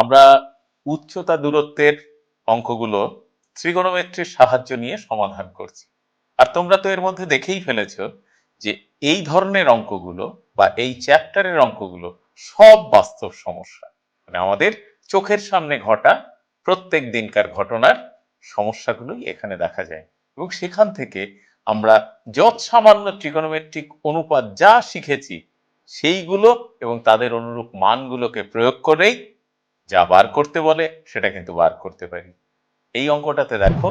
আমরা উচ্চতা দূরত্বের অঙ্কগুলো ত্রিগোণমিত্রির সাহায্য নিয়ে সমাধান করছি। আর তোমরা তো এর মধ্যে দেখেই ফেলেছ যে এই ধরনের অঙ্কগুলো বা এই চ্যাপ্টারের অঙ্কগুলো সব বাস্তব সমস্যা। মানে আমাদের চোখের সামনে ঘটা প্রত্যেক দিনকার ঘটনার সমস্যাগুলোই এখানে দেখা যায়। এবং সেখান থেকে আমরা যত সামান্য ট্রিগোনোমেট্রিক অনুপাত যা শিখেছি, সেইগুলো এবং তাদের অনুরূপ মানগুলোকে প্রয়োগ করেই যা বার করতে বলে, সেটা কিন্তু বার করতে পারি। এই অঙ্কটাতে দেখো,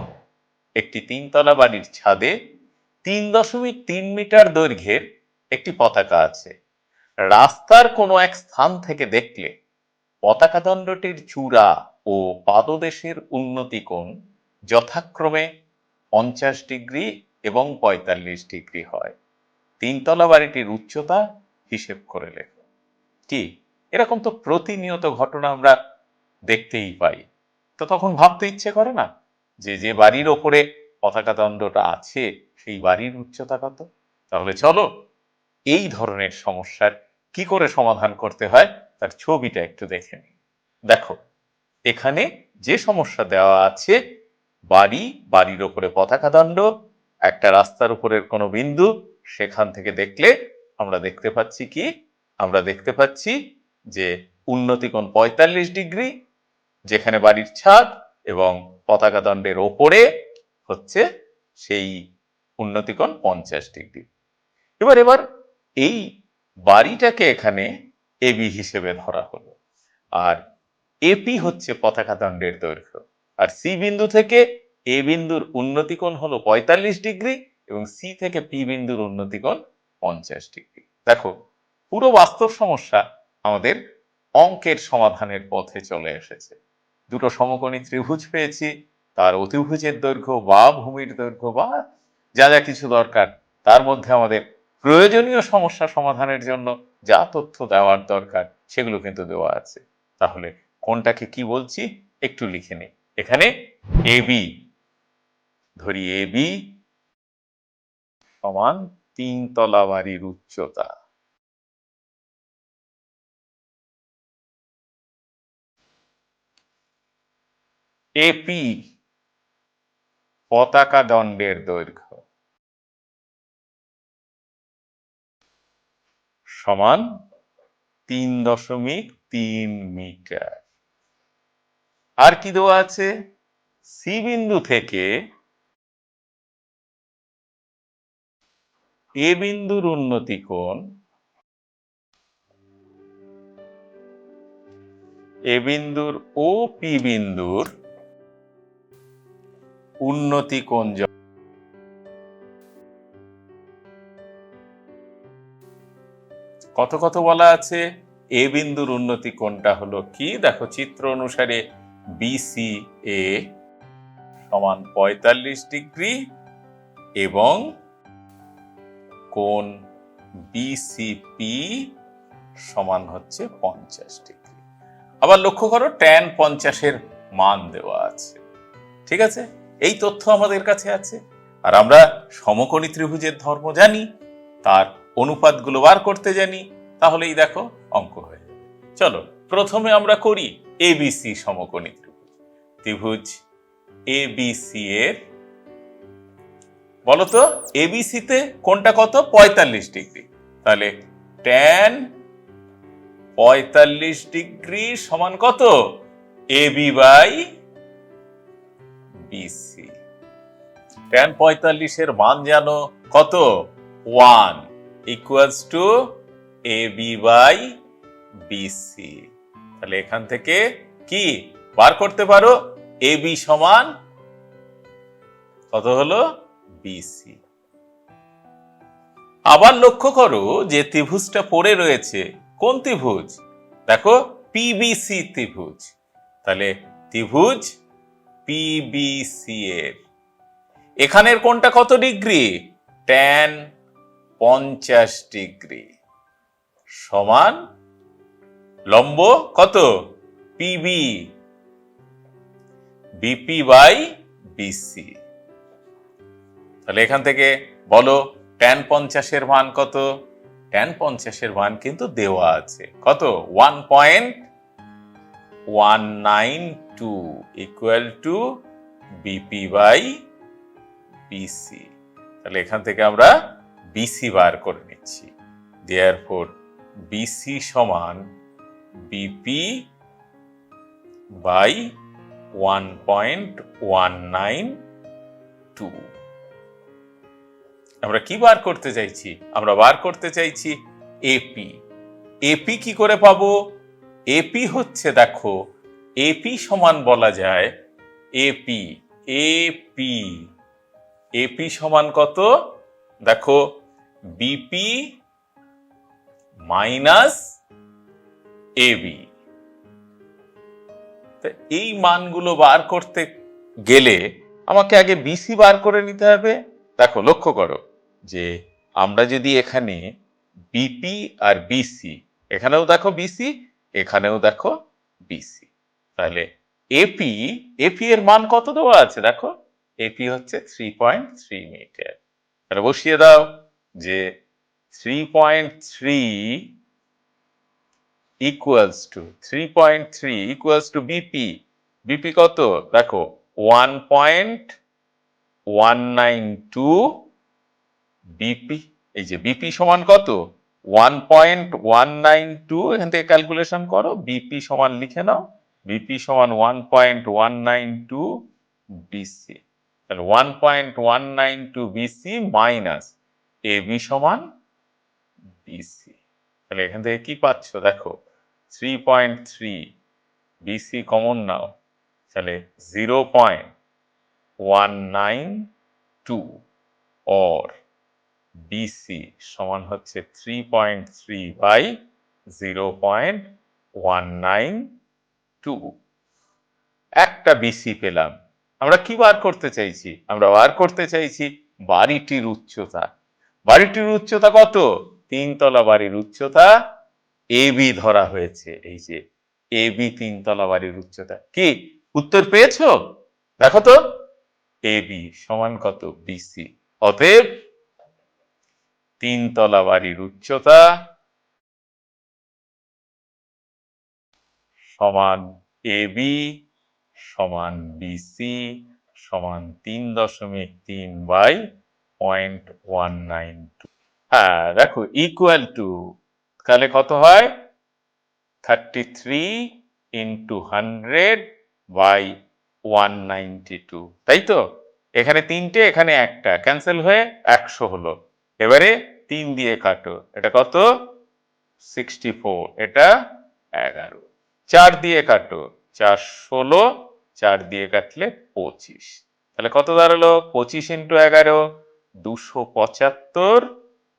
একটি তিনতলা বাড়ির ছাদে তিন দশমিক তিন মিটার দৈর্ঘ্যের একটি পতাকা আছে। রাস্তার কোনো এক স্থান থেকে দেখলে পতাকা দণ্ডটির চূড়া ও পাদদেশের উন্নতি কোণ যথাক্রমে পঞ্চাশ ডিগ্রি এবং পঁয়তাল্লিশ ডিগ্রি হয়। তিনতলা বাড়িটির উচ্চতা হিসেব করে লেখো। কি? এরকম তো প্রতিনিয়ত ঘটনা আমরা দেখতেই পাই। তো তখন ভাবতে ইচ্ছে করে না যে যে বাড়ির ওপরে পতাকা দণ্ডটা আছে, সেই বাড়ির উচ্চতা কত? তাহলে চলো এই ধরনের সমস্যার কি করে সমাধান করতে হয় তার ছবিটা একটু দেখে নিই। দেখো, এখানে যে সমস্যা দেওয়া আছে, বাড়ি, বাড়ির ওপরে পতাকা দণ্ড, একটা রাস্তার উপরের কোনো বিন্দু, সেখান থেকে দেখলে আমরা দেখতে পাচ্ছি কি? আমরা দেখতে পাচ্ছি যে উন্নতি কোণ পঁয়তাল্লিশ ডিগ্রি, যেখানে বাড়ির ছাদ এবং পতাকা দণ্ডের ওপরে হচ্ছে সেই উন্নতিকোণ পঞ্চাশ ডিগ্রি। এবার এবার এই বাড়িটাকে এখানে এবি হিসেবে ধরা হলো। আর এপি হচ্ছে পতাকা দণ্ডের দৈর্ঘ্য। আর সি বিন্দু থেকে এ বিন্দুর উন্নতিকোণ হলো পঁয়তাল্লিশ ডিগ্রি এবং সি থেকে পি বিন্দুর উন্নতিকোণ পঞ্চাশ ডিগ্রি। দেখো, পুরো বাস্তব সমস্যা আমাদের অঙ্কের সমাধানের পথে চলে এসেছে। দুটো সমকোণী ত্রিভুজ পেয়েছি, তার অতিভুজের দৈর্ঘ্য বা ভূমির দৈর্ঘ্য বা যা যা কিছু দরকার, তার মধ্যে আমাদের প্রয়োজনীয় সমস্যা সমাধানের জন্য যা তথ্য দেওয়ার দরকার, সেগুলো কিন্তু দেওয়া আছে। তাহলে কোনটাকে কি বলছি? একটু লিখে নিই। এখানে এ বি, ধরি এ বি সমান তিন তলা বাড়ির উচ্চতা। এপি, পতাকা দণ্ডের দৈর্ঘ্য। সমান তিন দশমিক তিন মিটার। আর কি দেওয়া আছে? সি বিন্দু থেকে এ বিন্দুর উন্নতি কোণ? এ বিন্দুর ও পি বিন্দুর উন্নতি কোণ য- কত কত বলা আছে, এ বিন্দুর উন্নতি কোনটা হলো কি? দেখো, চিত্র অনুসারে বিসি এ সমান পঁয়তাল্লিশ ডিগ্রি এবং কোণ বিসিপি সমান হচ্ছে পঞ্চাশ ডিগ্রি। আবার লক্ষ্য করো ট্যান পঞ্চাশের মান দেওয়া আছে। ঠিক আছে? এই তথ্য আমাদের কাছে আছে। আর আমরা সমকোণী ত্রিভুজের ধর্ম জানি, তার অনুপাতগুলো বার করতে জানি, তাহলেই দেখো অঙ্ক হয়ে চলো, প্রথমে আমরা করি এবিসি সমকোণী ত্রিভুজ। ত্রিভুজ এবিসি এর বলতো এবিসি তে কোনটা কত? পঁয়তাল্লিশ ডিগ্রি। তাহলে ট্যান পঁয়তাল্লিশ ডিগ্রি সমান কত? এবি বাই বিসি ট্যান পঁয়তাল্লিশের মান জানো কত? One equals to A B by BC তাহলে এখান থেকে কি? বার করতে পারো? এ বি সমান কত হলো? বিসি আবার লক্ষ্য করো যে ত্রিভুজটা পড়ে রয়েছে। কোন ত্রিভুজ? দেখো পিবিসি ত্রিভুজ। তাহলে ত্রিভুজ পিবিসি এর এখানের কোনটা কত ডিগ্রি? ট্যান পঞ্চাশ ডিগ্রি। সমান লম্ব কত? পিবি বিপি বাই বিসি তাহলে এখান থেকে বলো ট্যান পঞ্চাশের মান কত? ট্যান পঞ্চাশের মান কিন্তু দেওয়া আছে। কত? One point one nine two equal to BP by BC তাহলে এখান থেকে আমরা বিসি বার করে নিচ্ছি। দেয়ার ফোর বিসি সমান BP by one point one nine two আমরা কি বার করতে চাইছি? আমরা বার করতে চাইছি এপি এপি কি করে পাবো? এপি হচ্ছে, দেখো এপি সমান বলা যায় এপি এপি এপি সমান কত? দেখো বিপি মাইনাস এবি এই মানগুলো বার করতে গেলে আমাকে আগে বিসি বার করে নিতে হবে। দেখো, লক্ষ্য করো যে আমরা যদি এখানে বিপি আর বিসি এখানেও দেখো বিসি এখানেও দেখো বিসি তাহলে এপি এপি এর মান কত দেওয়া আছে? দেখো এপি হচ্ছে থ্রি পয়েন্ট থ্রি মিটার তাহলে বসিয়ে দাও যে three point three equals to three point three equals to BP BP কত? দেখো one point one nine two BP এই যে বিপি সমান কত? One point one nine two এখান থেকে ক্যালকুলেশন করো বিপি সমান লিখে নাও। বিপি সমান one point one nine two BC তাহলে one point one nine two BC minus A B সমান বিসি তাহলে এখান থেকে কি পাচ্ছ? দেখো three point three BC common নাও তাহলে zero point one nine two or BC সমান হচ্ছে three point three by zero point one nine two. একটা বিসি পেলাম। আমরা কি বার করতে চাইছি? আমরা বার করতে চাইছি বাড়িটির উচ্চতা। বাড়িটির উচ্চতা কত? তিনতলা বাড়ির উচ্চতা। এ বি ধরা হয়েছে। এই যে এবি তিনতলা বাড়ির উচ্চতা। কি? উত্তর পেয়েছ? দেখো তো। এ বি সমান কত? বিসি অতএব তিনতলা বাড়ির উচ্চতা সমান এবি সমান বিসি সমান তিন দশমিক তিন by point one nine two হ্যাঁ দেখো ইকুয়াল টু তাহলে কত হয়? Thirty three into hundred by one ninety two তাই তো? এখানে তিনটে, এখানে একটা। ক্যান্সেল হয়ে একশো হলো। এবারে তিন দিয়ে কাটো। এটা কত? সিক্সটি ফোর এটা এগারো। চার দিয়ে কাটো চার ষোলো, চার দিয়ে কাটলে পঁচিশ। তাহলে কত দাঁড়াল? পঁচিশ ইন্টু এগারো, দুশো পঁচাত্তর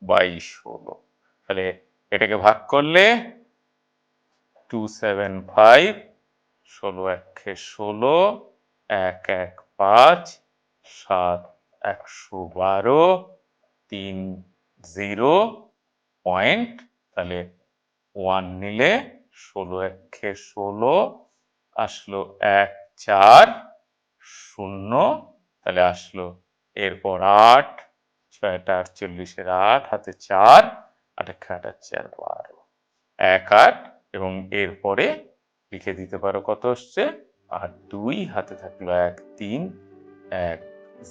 বাই ষোলো। তাহলে এটাকে ভাগ করলে টু সেভেন ফাইভ ষোলো একে ষোলো, এক এক পাঁচ, সাত একশো বারো, তিন জিরো পয়েন্ট তাহলে ওয়ান নিলে ষোলো একে ষোলো আসলো এক, চার, শূন্য। তাহলে আসলো এরপর আট, ছয়টা আটচল্লিশের আট, হাতে চার, আট এক আট আট চার, বারো। এক, আট এবং এরপরে লিখে দিতে পারো কত হচ্ছে আর দুই, হাতে থাকল এক, তিন, এক,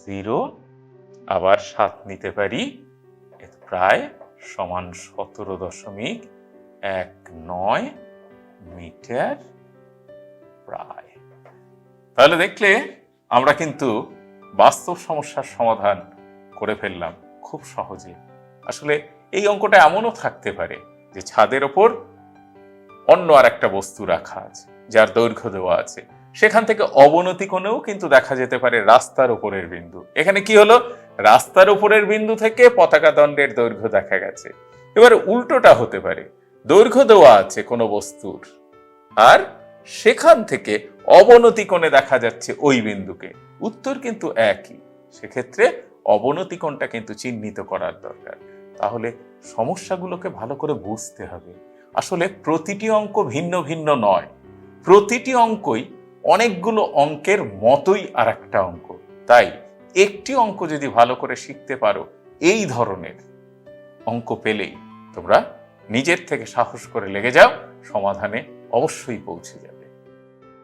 জিরো। আবার সাত নিতে পারি প্রায় সমান সতেরো দশমিক এক নয়। মিটার প্রায় তাহলে দেখলে আমরা কিন্তু বাস্তব সমস্যার সমাধান করে ফেললাম খুব সহজে। আসলে এই অঙ্কটা এমনও থাকতে পারে যে ছাদের ওপর অন্য আর একটা বস্তু রাখা আছে, যার দৈর্ঘ্য দেওয়া আছে। সেখান থেকে অবনতি কোণেও কিন্তু দেখা যেতে পারে রাস্তার উপরের বিন্দু। এখানে কি হলো? রাস্তার উপরের বিন্দু থেকে পতাকা দণ্ডের দৈর্ঘ্য দেখা গেছে। এবার উল্টোটা হতে পারে। দৈর্ঘ্য দেওয়া আছে কোনো বস্তুর। আর সেখান থেকে অবনতি কোণে দেখা যাচ্ছে ওই বিন্দুকে। উত্তর কিন্তু একই। সেক্ষেত্রে অবনতি কোণটা কিন্তু চিহ্নিত করার দরকার। তাহলে সমস্যাগুলোকে ভালো করে বুঝতে হবে। আসলে প্রতিটি অঙ্ক ভিন্ন ভিন্ন নয়। প্রতিটি অঙ্কই অনেকগুলো অঙ্কের মতোই আর একটা অঙ্ক। তাই একটি অঙ্ক যদি ভালো করে শিখতে পারো, এই ধরনের অঙ্ক পেলেই তোমরা নিজের থেকে সাহস করে লেগে যাও সমাধানে অবশ্যই পৌঁছে যাবে।